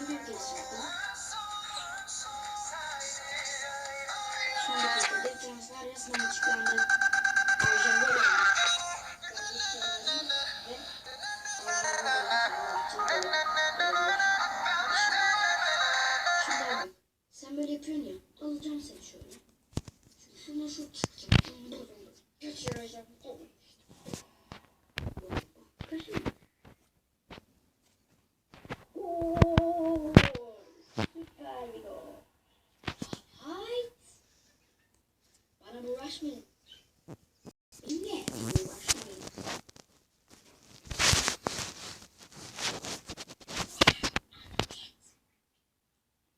Ben büyük yazacaktım. Şimdi de transfer resmen açıklandı. Bana bulaşmayın. Benimle bulaşmayın.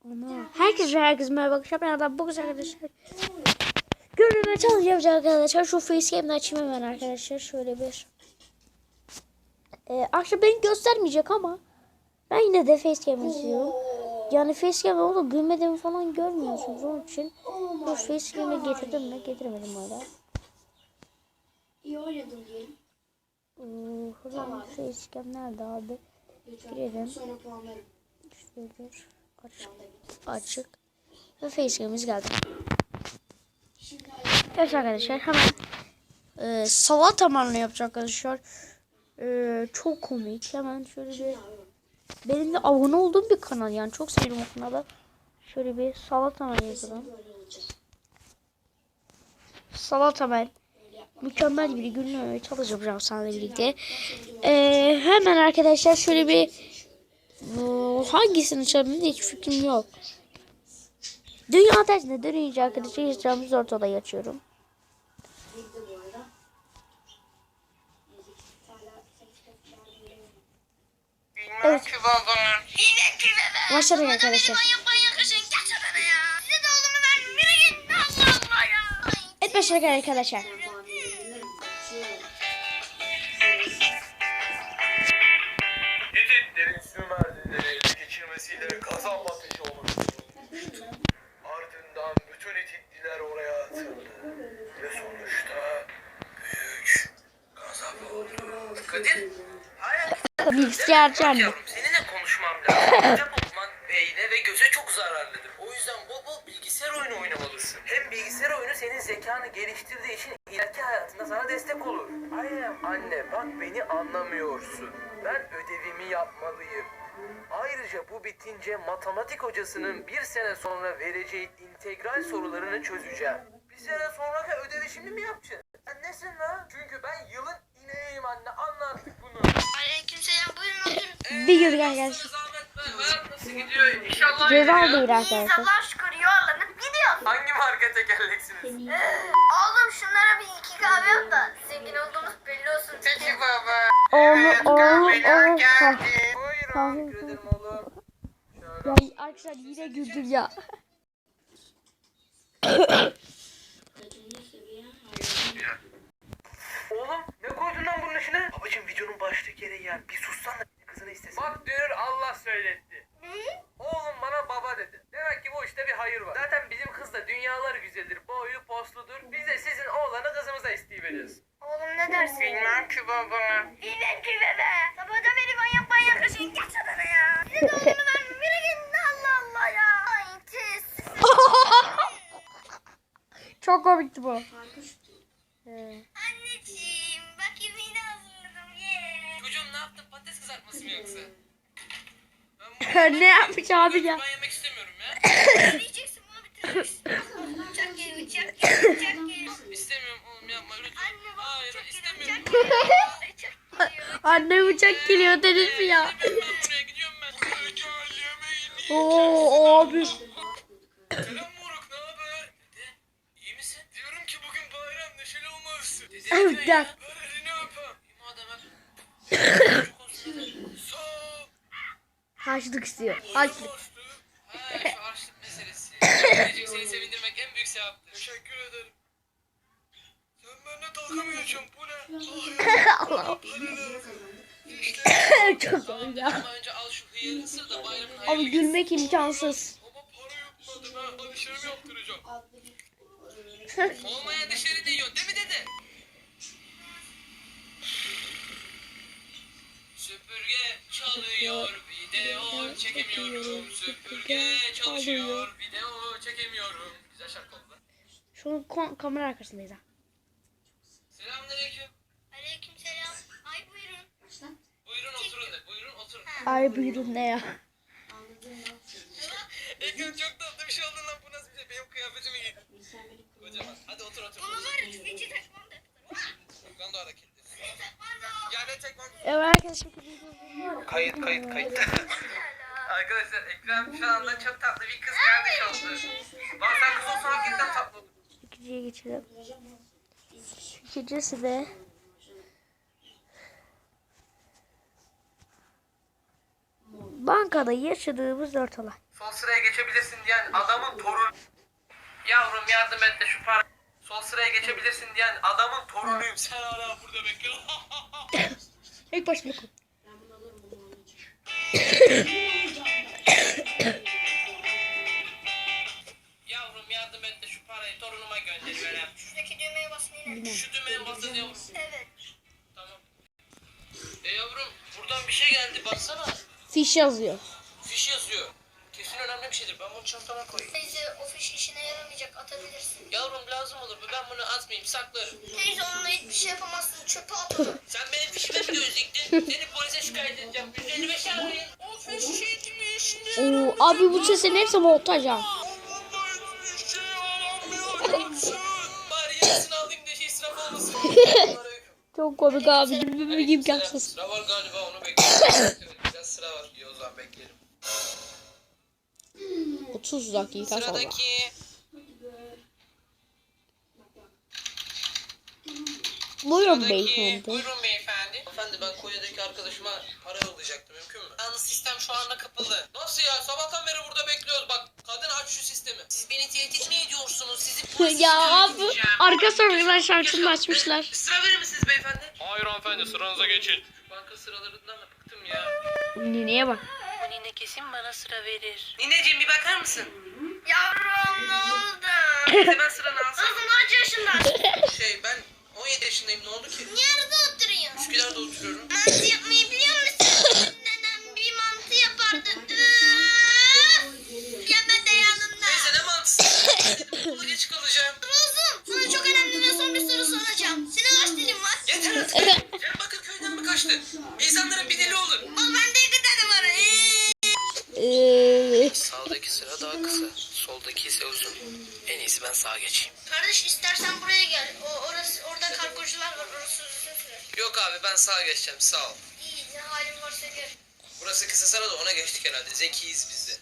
Ana. Herkese herkese merhaba arkadaşlar. Ben adam bugün arkadaşlar. Görünme çalışacağım arkadaşlar. Şu facecam'den açayım hemen arkadaşlar. Şöyle bir. Ee, akşam beni göstermeyecek ama ben yine de facecam istiyorum. Yani facecam oğlum gülmediğimi falan görmüyorsunuz onun için. Bu facecam'i getirdim mi? Getiremedim hala. İyi oynadın diyelim. Ee, Hocam facecam nerede abi? Girelim. Sonra puanlarım. Açık. Açık. Ve facecam'imiz geldi. Evet arkadaşlar hemen e, salata manlı yapacak arkadaşlar. E, çok komik. Hemen şöyle bir benim de abone olduğum bir kanal yani çok seviyorum o kanalı. Şöyle bir salata manlı yazalım. böyle olacak. Salata man. Mükemmel bir günle çalışacağım seninle birlikte. E, hemen arkadaşlar şöyle bir hangisini çalabilirim hiç fikrim yok. Dünya tersine dönünce arkadaşlar yaşayacağımız ortada açıyorum. Girdi bu arada. Müzik hala ses çok Evet. Ki babanın. Yine ki bebe. Başladık arkadaşlar. Manyak manyak kızın gel sana ya. Size de oğlumu vermem. Yürü git. Allah Allah ya. Evet başladık arkadaşlar. Hititlerin Sümerlileri ele geçirmesiyle kazanma peşi oluşturulmuştu. Ardından bütün Hititliler oraya atıldı. Ve sonuçta büyük kasaba oldu. Kadir. Bilgisayarcı anne. yavrum seninle konuşmam lazım. Kitap beyne ve göze çok zararlıdır. O yüzden bol bol bilgisayar oyunu oynamalısın. Hem bilgisayar oyunu senin zekanı geliştirdiği için ileriki hayatında sana destek olur. Hayır anne bak beni anlamıyorsun. Ben ödevimi yapmalıyım. Ayrıca bu bitince matematik hocasının bir sene sonra vereceği integral sorularını çözeceğim. Bir sene sonraki ödevi şimdi mi yapacaksın? Sen nesin lan? Çünkü ben yılın ineğiyim anne anla artık bunu. Aleykümselam buyurun gün arkadaşlar. Zahmet be. Hayat nasıl gidiyor? İnşallah Ceza gidiyor. değil arkadaşlar. Allah şükür yuvarlanıp gidiyoruz. Hangi marka tekerleksiniz? Oğlum şunlara bir iki kahve yap da zengin olduğumuz belli olsun. Peki baba. Oğlu oğlu oğlu. Ha. Buyurun. Ederim oğlum. Ya arkadaşlar yine güldüm ya. Oğlum ne koydun lan bunun içine? Babacım videonun başlığı gereği yani bir sussan da kızını istesin. Bak söyletti. Oğlum bana baba dedi. Demek ki bu işte bir hayır var. Zaten bizim kız da dünyaları güzeldir. Boyu posludur. Biz de sizin oğlanı kızımıza isteyeceğiz. Oğlum ne dersin? Bilmem ki baba. Bilmem ki bebe. Sabahtan beri manyak manyak kızın gel sana ya. Size de oğlumu vermem. Yürü gidin Allah Allah ya. Ay tis. Çok komikti bu. Anneciğim bak yemeğini hazırladım ye. Çocuğum ne yaptın? Patates kızartması mı yoksa? Ne yapmış abi ya? Ben yemek istemiyorum ya. Yiyeceksin bunu bitireceksin. Uçak geliyor uçak geliyor uçak geliyor. İstemiyorum oğlum yapma lütfen. Anne bak Hayır uçak istemiyorum. geliyor uçak geliyor. Uçak geliyor. Anne uçak geliyor dediniz mi ya? İstemiyorum ben buraya gidiyorum ben. Öcal yemeğini. Oo abi. Selam moruk ne haber? Dede iyi misin? Diyorum ki bugün bayram neşeli olmalısın. Dede Evet, ne gel. ya? Ver elini öpem. İyi madem öp. Çok olsun hadi. Sağ ol. Harçlık istiyor. Harçlık. Harçlık. Ha şu harçlık meselesi. Anneciğim seni sevindirmek en büyük sevaptır. Teşekkür ederim. Sen benimle dalga mı geçiyorsun? Bu ne? Allah. Çok komik ya. Ama önce al şu hıyarı ısır da bayramın hayırlı Abi gülmek imkansız. Ama para yutmadım ha. Hadi dişlerimi yaptıracağım. Olmayan dişleri değiyorsun değil mi dede? Süpürge çalıyor bir de o çekemiyorum. Süpürge çalışıyor. Video çekemiyorum. Güzel şarkı oldu. lan. Şu kamera arkasındayız ha. Selamünaleyküm. Aleykümselam. Ay buyurun. Buyurun oturun de. Buyurun oturun. Ay buyurun ne ya. Ekrem çok tatlı bir şey oldu lan. Bu nasıl bir şey? Benim kıyafetimi kırmızı. Kocaman. Hadi otur otur. Bunu var ya Twitch'i takmam da. Furkan da Evet arkadaşlar. Kayıt kayıt kayıt. Arkadaşlar Ekrem şu anda çok tatlı bir kız kardeş oldu. Bak sen kız olsan hakikaten tatlı olur. İkinciye geçelim. İkincisi de bankada yaşadığımız dört olay. Sol sıraya geçebilirsin diyen adamın torunu. Yavrum yardım et de şu para. Sol sıraya geçebilirsin diyen adamın torunuyum. Sen hala burada bekliyorsun. İlk başta koy. Ben bunu alırım bunu oynayacağım. Yavrum yardım et de şu parayı torunuma gönderiverem. Şuradaki düğmeye basın yine. Şu düğmeye basın yavrum. Evet. Tamam. E yavrum buradan bir şey geldi baksana. Fiş yazıyor. Fiş yazıyor. Kesin önemli bir şeydir. Ben bunu çantama koyayım. Teyze o fiş işine yaramayacak atabilirsin. Yavrum lazım olur. Ben bunu atmayayım saklarım. Teyze onunla hiçbir şey yapamazsın çöpe at. onu. Sen benim fişime mi gözüktün? Seni polise şikayet edeceğim. 155 arayın. O fiş yetmiş. Oo, abi bu sesin hepsi montaj ha. Bari yarısını alayım da şey israf olmasın. Çok komik abi. Gibi gibi imkansız. Sıra var galiba onu bekliyorum. Evet, Biraz sıra var. İyi o zaman bekleyelim. 30 dakika sonra. Sıradaki. Buyurun Sıradaki. beyefendi. Buyurun beyefendi. Efendi ben Konya'daki arkadaşıma para yollayacaktım. Mümkün mü? Yalnız sistem şu anda kapalı. Nasıl ya? Sabahtan beri burada bekliyoruz. Bak kadın aç şu sistemi. Siz beni tehdit mi ediyorsunuz? Sizi polise Ya abi arka sokaklar şarkısını açmışlar. Sıra verir misiniz beyefendi? Hayır hanımefendi sıranıza geçin. Banka sıralarından da bıktım ya. Nineye bak. Kesin bana sıra verir. Nineciğim bir bakar mısın? Yavrum ne oldu? Hemen sıranı alsana. Kızım kaç yaşındasın? Şey ben 17 yaşındayım ne oldu ki? Nerede oturuyorsun? Üsküdar'da oturuyorum. Mantı yapmayı biliyor musun? Nenem bir mantı yapardı. Üf! Yeme de yanımda. Teyze ne mantısı? Dedim okula geç kalacağım. Kuzum sana çok önemli ve son bir soru soracağım. Senin kaç dilin var? Yeter artık. Cem Bakırköy'den mi kaçtı? İnsanların bir dili olur. Al bende iki tane var. Ee, Sağdaki sıra daha kısa. Soldaki ise uzun. En iyisi ben sağa geçeyim. Kardeş istersen buraya gel. O orası orada kargocular var. Orası uzun sürer. Yok abi ben sağa geçeceğim sağ ol. İyi ne halin varsa gel. Burası kısa sıra da ona geçtik herhalde. Zekiyiz biz de.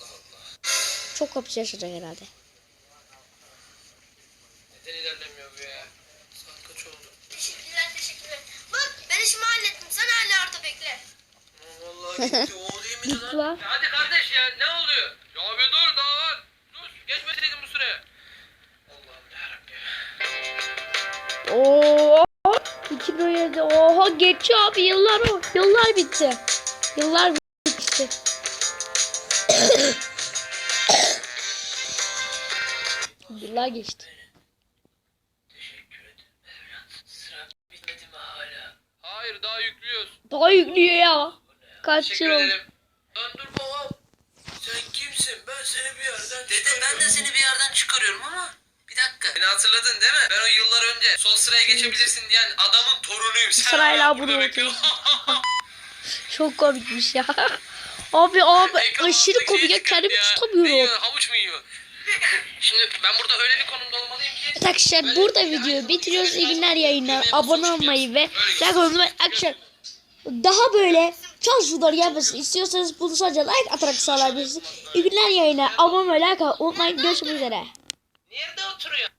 Allah Allah. çok kapıcı yaşayacak herhalde. Neden ilerlemiyor bu ya? Saat kaç oldu? Teşekkürler teşekkürler. Bak ben işimi hallettim. Sen hala orada bekle. Vallahi gitti. O değil miydi lan? Hadi kardeş ya ne oluyor? Ya bir dur daha var. Dur geçmeseydin bu sıraya. Oo. 2017. Oha geçiyor abi yıllar o. Yıllar bitti. Yıllar bitti. Yıllar geçti. Teşekkür ederim evlat. Sıra bitmedi mi hala? Hayır daha yüklüyoruz. Daha yüklüyor ya. Kaç yıl oldu? dur babam. Sen kimsin? Ben seni bir yerden Dede ben de seni bir yerden çıkarıyorum ama dakika. Beni hatırladın değil mi? Ben o yıllar önce sol sıraya geçebilirsin diyen adamın torunuyum. Sen Sırayla hala bunu burada oturuyorsun. bekliyorsun. Çok komikmiş ya. Abi abi aşırı altındaki komik ya şey dikkat kendimi ya. Ne tutamıyorum. yiyor? Havuç mu yiyor? Şimdi ben burada öyle bir konumda olmalıyım ki. Arkadaşlar burada videoyu bitiriyoruz. İyi günler yayınlar. Abone olmayı ve like olmayı arkadaşlar daha böyle çok videolar gelmesini istiyorsanız bunu sadece like atarak sağlayabilirsiniz. İyi günler yayınlar. Abone olmayı like unutmayın. Görüşmek üzere. Nerede oturuyor?